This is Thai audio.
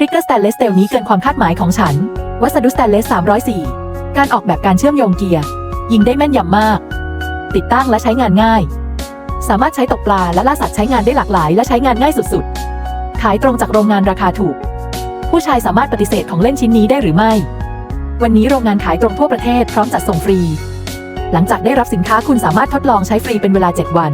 ทริกเกอร์สแตนเลสเตลนี้เกินความคาดหมายของฉัน วัสดุสแตนเลส 304 การออกแบบการเชื่อมโยงเกียร์ ยิงได้แม่นยำมาก ติดตั้งและใช้งานง่าย สามารถใช้ตกปลาและล่าสัตว์ใช้งานได้หลากหลาย และใช้งานง่ายสุดๆ ขายตรงจากโรงงานราคาถูก ผู้ชายสามารถปฏิเสธของเล่นชิ้นนี้ได้หรือไม่ วันนี้โรงงานขายตรงทั่วประเทศพร้อมจัดส่งฟรี หลังจากได้รับสินค้าคุณสามารถทดลองใช้ฟรีเป็นเวลา 7 วัน